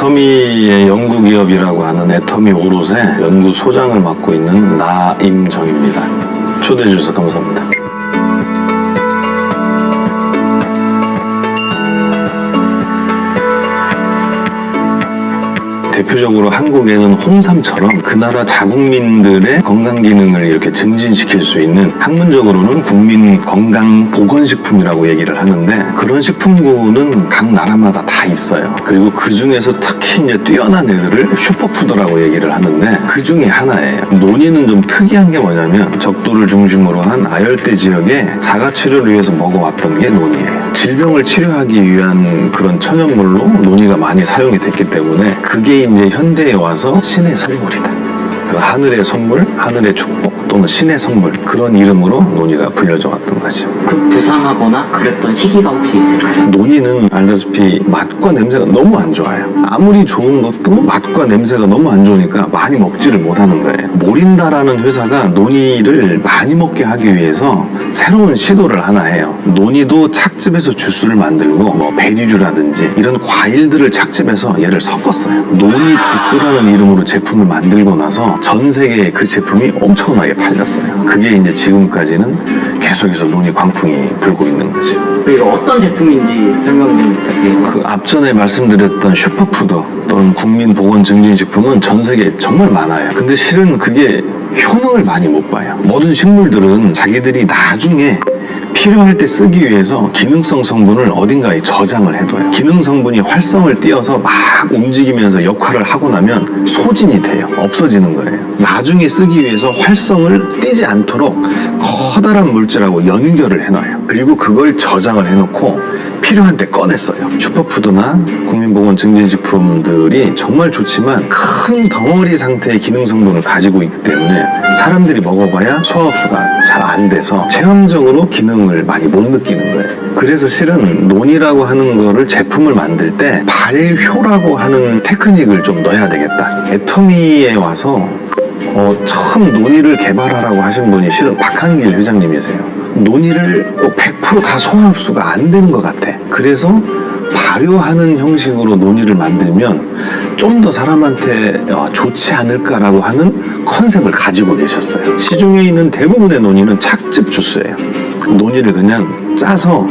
애터미의 연구 기업이라고 하는 애터미 오롯의 연구소장을 맡고 있는 나임정입니다. 초대해 주셔서 감사합니다. 대표적으로 한국에는 홍삼처럼 그 나라 자국민들의 건강 기능을 이렇게 증진시킬 수 있는 학문적으로는 국민 건강 보건식품이라고 얘기를 하는데 그런 식품군은 각 나라마다 다 있어요. 그리고 그 중에서 특히 이제 뛰어난 애들을 슈퍼푸드라고 얘기를 하는데 그 중에 하나예요. 논의는 좀 특이한 게 뭐냐면 적도를 중심으로 한 아열대 지역에 자가 치료를 위해서 먹어왔던 게 논이에요. 질병을 치료하기 위한 그런 천연물로 논이가 많이 사용이 됐기 때문에 그게 이제 현대에 와서 신의 선물이다. 그래서 하늘의 선물, 하늘의 축복 또는 신의 선물 그런 이름으로 논이가 불려져 왔던 거죠. 그 부상하거나 그랬던 시기가 혹시 있을까요? 논이는 알다시피 맛과 냄새가 너무 안 좋아요. 아무리 좋은 것도 맛과 냄새가 너무 안 좋으니까 많이 먹지를 못하는 거예요. 모린다라는 회사가 논이를 많이 먹게 하기 위해서 새로운 시도를 하나 해요. 논이도 착즙해서 주스를 만들고 뭐 베리주라든지 이런 과일들을 착즙해서 얘를 섞었어요. 논이 주스라는 이름으로 제품을 만들고 나서 전 세계에 그 제품이 엄청나게 팔렸어요. 그게 이제 지금까지는 계속해서 논이 광풍이 불고 있는 거죠. 그리고 어떤 제품인지 설명 좀 부탁드립니다. 그 앞전에 말씀드렸던 슈퍼푸드 또는 국민 보건 증진 식품은 전 세계에 정말 많아요. 근데 실은 그게 효능을 많이 못 봐요. 모든 식물들은 자기들이 나중에 필요할 때 쓰기 위해서 기능성 성분을 어딘가에 저장을 해둬요. 기능 성분이 활성을 띄어서 막 움직이면서 역할을 하고 나면 소진이 돼요. 없어지는 거예요. 나중에 쓰기 위해서 활성을 띄지 않도록 커다란 물질하고 연결을 해놔요. 그리고 그걸 저장을 해놓고 필요한 때 꺼냈어요. 슈퍼푸드나 국민보건 증진식품들이 정말 좋지만 큰 덩어리 상태의 기능 성분을 가지고 있기 때문에 사람들이 먹어봐야 소화흡수가 잘 안 돼서 체험적으로 기능을 많이 못 느끼는 거예요. 그래서 실은 논이라고 하는 거를 제품을 만들 때 발효라고 하는 테크닉을 좀 넣어야 되겠다. 애터미에 와서 어, 처음 논의를 개발하라고 하신 분이 실은 박한길 회장님이세요. 논의를 100%다 소화흡수가 안 되는 것 같아. 그래서 발효하는 형식으로 논의를 만들면 좀 더 사람한테 어, 좋지 않을까라고 하는 컨셉을 가지고 계셨어요. 시중에 있는 대부분의 논의는 착즙 주스예요. 논의를 그냥 짜서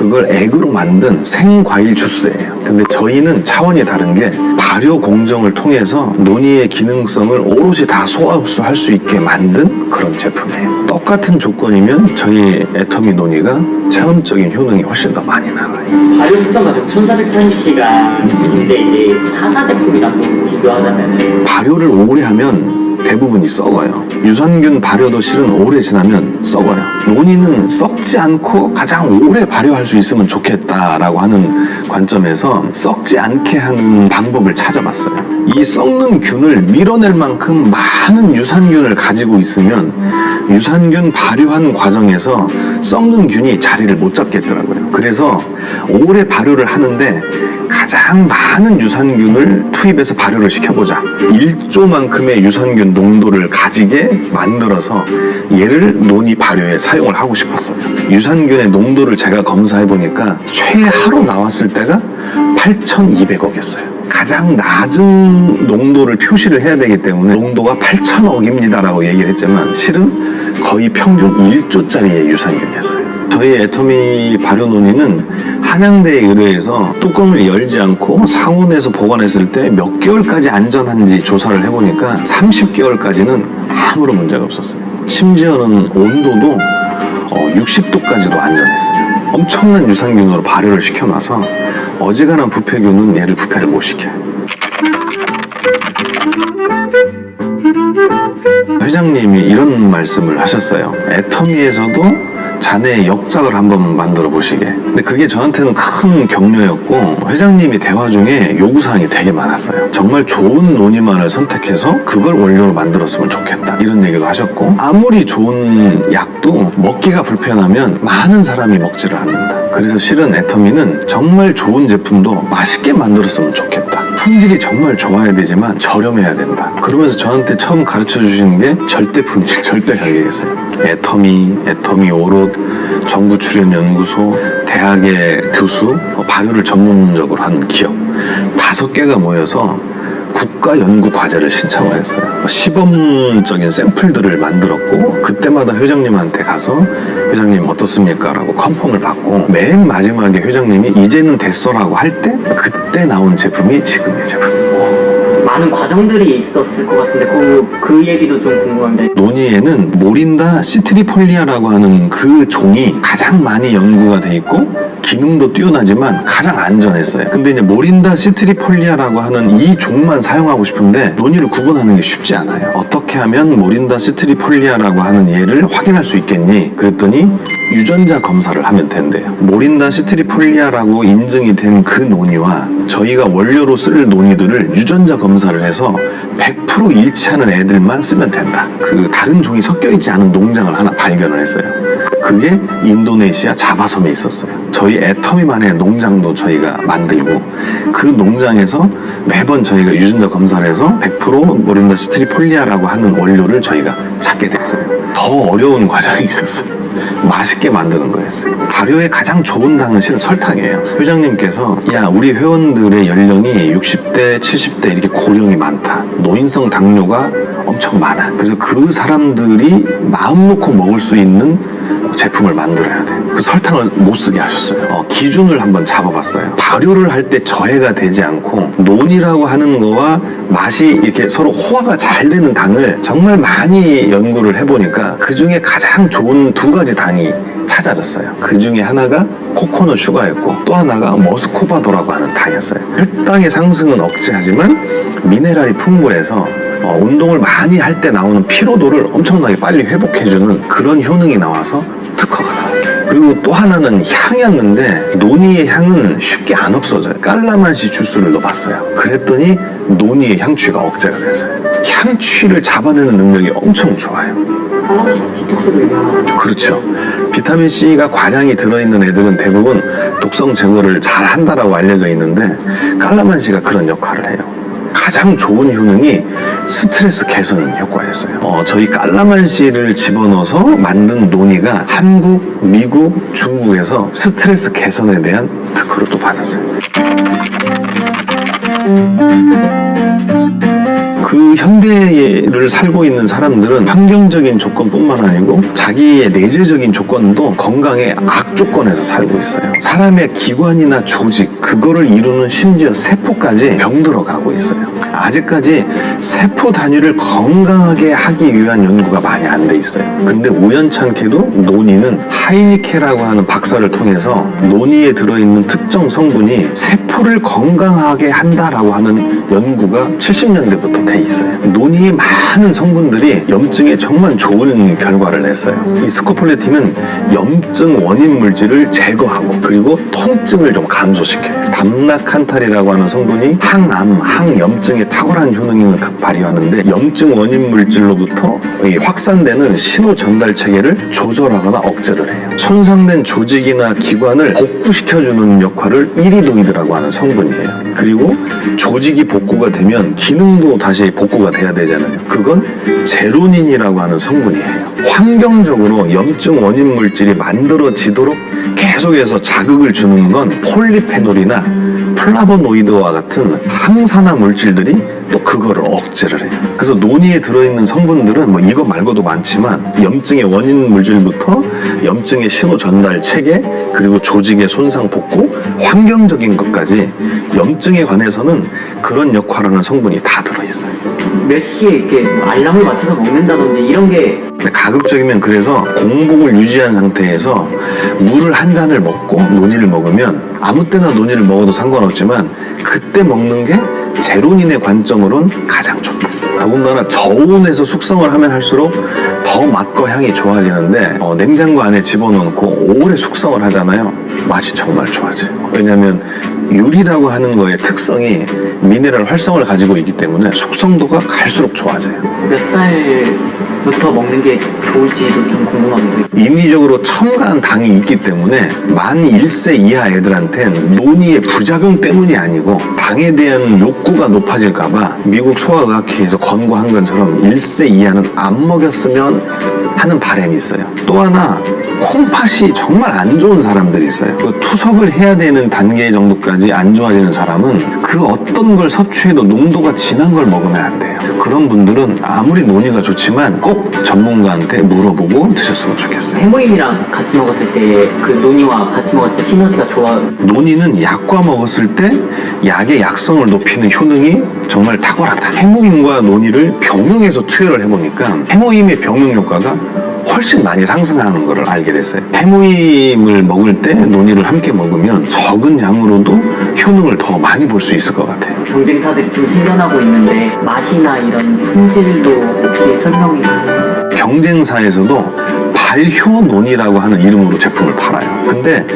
그걸 액으로 만든 생과일 주스예요. 근데 저희는 차원이 다른 게 발효 공정을 통해서 논이의 기능성을 오롯이 다 소화 흡수할 수 있게 만든 그런 제품이에요. 똑같은 조건이면 저희 애터미 논이가 체험적인 효능이 훨씬 더 많이 나와요. 발효 숙성 과정 1430시간인데 이제 타사 제품이랑 좀 비교하자면은 발효를 오래 하면 대부분이 썩어요. 유산균 발효도 실은 오래 지나면 썩어요. 논이는 썩지 않고 가장 오래 발효할 수 있으면 좋겠다라고 하는 관점에서 썩지 않게 하는 방법을 찾아봤어요. 이 썩는 균을 밀어낼 만큼 많은 유산균을 가지고 있으면 유산균 발효한 과정에서 썩는 균이 자리를 못 잡겠더라고요. 그래서 오래 발효를 하는데 가장 많은 유산균을 투입해서 발효를 시켜보자. 1조만큼의 유산균 농도를 가지게 만들어서 얘를 논이 발효에 사용을 하고 싶었어요. 유산균의 농도를 제가 검사해 보니까 최하로 나왔을 때가 8,200억이었어요. 가장 낮은 농도를 표시를 해야 되기 때문에 농도가 8,000억입니다라고 얘기를 했지만 실은 거의 평균 1조짜리의 유산균이었어요. 저희 애터미 발효 논의는 한양대에 의뢰해서 뚜껑을 열지 않고 상온에서 보관했을 때 몇 개월까지 안전한지 조사를 해보니까 30개월까지는 아무런 문제가 없었어요. 심지어는 온도도 60도까지도 안전했어요. 엄청난 유산균으로 발효를 시켜놔서 어지간한 부패균은 얘를 부패를 못 시켜요. 회장님이 이런 말씀을 하셨어요. 애터미에서도 자네의 역작을 한번 만들어 보시게. 근데 그게 저한테는 큰 격려였고 회장님이 대화 중에 요구사항이 되게 많았어요. 정말 좋은 논의만을 선택해서 그걸 원료로 만들었으면 좋겠다. 이런 얘기도 하셨고 아무리 좋은 약도 먹기가 불편하면 많은 사람이 먹지를 않는다. 그래서 실은 애터미는 정말 좋은 제품도 맛있게 만들었으면 좋겠다. 품질이 정말 좋아야 되지만 저렴해야 된다. 그러면서 저한테 처음 가르쳐 주시는 게 절대 품질, 절대 가격이었어요. 애터미, 애터미 오롯, 정부 출연 연구소, 대학의 교수, 어, 발효를 전문적으로 하는 기업. 다섯 개가 모여서 국가 연구 과제를 신청을 했어요. 시범적인 샘플들을 만들었고 그때마다 회장님한테 가서 회장님 어떻습니까? 라고 컨펌을 받고 맨 마지막에 회장님이 이제는 됐어라고 할 때 그때 나온 제품이 지금의 제품. 많은 과정들이 있었을 것 같은데 그, 그 얘기도 좀 궁금한데 논의에는 모린다 시트리폴리아라고 하는 그 종이 가장 많이 연구가 돼 있고 기능도 뛰어나지만 가장 안전했어요. 근데 이제 모린다 시트리폴리아라고 하는 이 종만 사용하고 싶은데 논의를 구분하는 게 쉽지 않아요. 어떻게 하면 모린다 시트리폴리아라고 하는 얘를 확인할 수 있겠니? 그랬더니 유전자 검사를 하면 된대요. 모린다 시트리폴리아라고 인증이 된 그 논의와 저희가 원료로 쓸 논의들을 유전자 검사 를 해서 100% 일치하는 애들만 쓰면 된다. 그 다른 종이 섞여 있지 않은 농장을 하나 발견을 했어요. 그게 인도네시아 자바섬에 있었어요. 저희 애터미만의 농장도 저희가 만들고 그 농장에서 매번 저희가 유전자 검사를 해서 100% 모린다 시트리폴리아라고 하는 원료를 저희가 찾게 됐어요. 더 어려운 과정이 있었어요. 맛있게 만드는 거였어요. 발효에 가장 좋은 당은 실은 설탕이에요. 회장님께서 야 우리 회원들의 연령이 60대, 70대 이렇게 고령이 많다. 노인성 당뇨가 엄청 많아. 그래서 그 사람들이 마음 놓고 먹을 수 있는 제품을 만들어야 돼. 그 설탕을 못 쓰게 하셨어요. 어, 기준을 한번 잡아봤어요. 발효를 할 때 저해가 되지 않고 논이라고 하는 거와 맛이 이렇게 서로 호화가 잘 되는 당을 정말 많이 연구를 해보니까 그 중에 가장 좋은 두 가지 당이 찾아졌어요. 그 중에 하나가 코코넛 슈가였고 또 하나가 머스코바도라고 하는 당이었어요. 혈당의 상승은 억제하지만 미네랄이 풍부해서 어, 운동을 많이 할 때 나오는 피로도를 엄청나게 빨리 회복해주는 그런 효능이 나와서 나왔어요. 그리고 또 하나는 향이었는데 노니의 향은 쉽게 안 없어져요. 깔라만시 주스를 넣어봤어요. 그랬더니 노니의 향취가 억제가 됐어요. 향취를 잡아내는 능력이 엄청 좋아요. 그렇죠. 비타민 C가 과량이 들어있는 애들은 대부분 독성 제거를 잘 한다라고 알려져 있는데 깔라만시가 그런 역할을 해요. 가장 좋은 효능이 스트레스 개선 효과였어요. 어, 저희 깔라만시를 집어넣어서 만든 논의가 한국, 미국, 중국에서 스트레스 개선에 대한 특허를 또 받았어요. 현대를 살고 있는 사람들은 환경적인 조건뿐만 아니고 자기의 내재적인 조건도 건강의 악조건에서 살고 있어요. 사람의 기관이나 조직, 그거를 이루는 심지어 세포까지 병들어 가고 있어요. 아직까지 세포 단위를 건강하게 하기 위한 연구가 많이 안 돼 있어요. 근데 우연찮게도 논의는 하이니케라고 하는 박사를 통해서 논의에 들어있는 특정 성분이 세포를 건강하게 한다라고 하는 연구가 70년대부터 돼 있어요. 논의의 많은 성분들이 염증에 정말 좋은 결과를 냈어요. 이 스코폴레틴은 염증 원인 물질을 제거하고 그리고 통증을 좀 감소시켜요. 담나칸탈이라고 하는 성분이 항암, 항염증에 탁월한 효능을 발휘하는데 염증 원인 물질로부터 이 확산되는 신호 전달 체계를 조절하거나 억제를 해요. 손상된 조직이나 기관을 복구시켜주는 역할을 이리도이드라고 하는 성분이에요. 그리고 조직이 복구가 되면 기능도 다시 복구가 돼야 되잖아요. 그건 제로닌이라고 하는 성분이에요. 환경적으로 염증 원인 물질이 만들어지도록 계속해서 자극을 주는 건 폴리페놀이나 플라보노이드와 같은 항산화 물질들이 또 그거를 억제를 해요. 그래서 논의에 들어있는 성분들은 뭐 이거 말고도 많지만 염증의 원인 물질부터 염증의 신호 전달 체계 그리고 조직의 손상 복구 환경적인 것까지 염증에 관해서는 그런 역할하는 성분이 다 들어있어요. 몇 시에 이렇게 알람을 맞춰서 먹는다든지 이런 게 가급적이면 그래서 공복을 유지한 상태에서 물을 한 잔을 먹고 논이를 먹으면 아무 때나 논이를 먹어도 상관없지만 그때 먹는 게 제로닌의 관점으론 가장 좋다. 더군다나 저온에서 숙성을 하면 할수록 더 맛과 향이 좋아지는데 어, 냉장고 안에 집어넣고 오래 숙성을 하잖아요. 맛이 정말 좋아져요. 왜냐하면 유리라고 하는 거의 특성이 미네랄 활성을 가지고 있기 때문에 숙성도가 갈수록 좋아져요. 몇 살부터 먹는 게 좋을지도 좀 궁금합니다. 인위적으로 첨가한 당이 있기 때문에 만 1세 이하 애들한텐 논의의 부작용 때문이 아니고 당에 대한 욕구가 높아질까봐 미국 소아의학회에서 권고한 것처럼 1세 이하는 안 먹였으면 하는 바람이 있어요. 또 하나 콩팥이 정말 안 좋은 사람들이 있어요. 그 투석을 해야 되는 단계 정도까지 안 좋아지는 사람은 그 어떤 걸 섭취해도 농도가 진한 걸 먹으면 안 돼요. 그런 분들은 아무리 논의가 좋지만 꼭 전문가한테 물어보고 드셨으면 좋겠어요. 해모임이랑 같이 먹었을 때 그 논이와 같이 먹었을 때 시너지가 좋아 논의는 약과 먹었을 때 약의 약성을 높이는 효능이 정말 탁월하다. 해모임과 논의를 병용해서 투여를 해보니까 해모임의 병용 효과가 훨씬 많이 상승하는 것을 알게 됐어요. 해모임을 먹을 때 논의를 함께 먹으면 적은 양으로도 효능을 더 많이 볼 수 있을 것 같아요. 경쟁사들이 좀 생겨나고 있는데 맛이나 이런 품질도 혹시 설명이 가능해요? 경쟁사에서도 발효논이라고 하는 이름으로 제품을 팔아요. 근데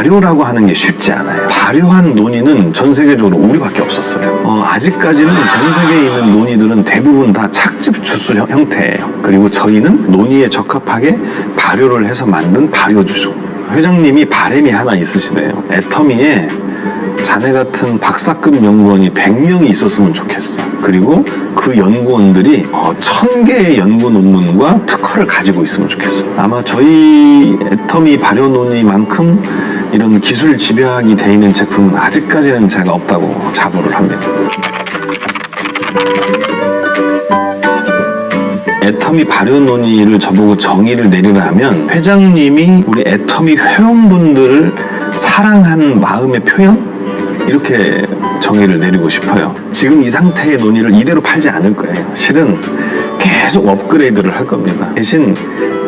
발효라고 하는 게 쉽지 않아요. 발효한 논이는 전 세계적으로 우리밖에 없었어요. 어, 아직까지는 전 세계에 있는 논이들은 대부분 다 착즙 주스 형- 형태예요. 그리고 저희는 논이에 적합하게 발효를 해서 만든 발효 주스. 회장님이 바램이 하나 있으시네요. 애터미에 자네 같은 박사급 연구원이 100명이 있었으면 좋겠어. 그리고 그 연구원들이 어, 1000개의 연구 논문과 특허를 가지고 있으면 좋겠어. 아마 저희 애터미 발효 논의만큼 이런 기술 집약이 돼 있는 제품은 아직까지는 제가 없다고 자부를 합니다. 애터미 발효 논의를 저보고 정의를 내리라 하면 회장님이 우리 애터미 회원분들을 사랑하는 마음의 표현? 이렇게 정의를 내리고 싶어요. 지금 이 상태의 논의를 이대로 팔지 않을 거예요. 실은 계속 업그레이드를 할 겁니다. 대신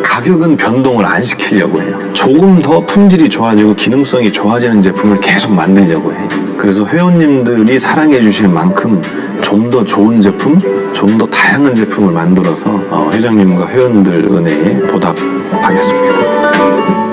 가격은 변동을 안 시키려고 해요. 조금 더 품질이 좋아지고 기능성이 좋아지는 제품을 계속 만들려고 해요. 그래서 회원님들이 사랑해 주실 만큼 좀 더 좋은 제품, 좀 더 다양한 제품을 만들어서 어, 회장님과 회원들 은혜에 보답하겠습니다.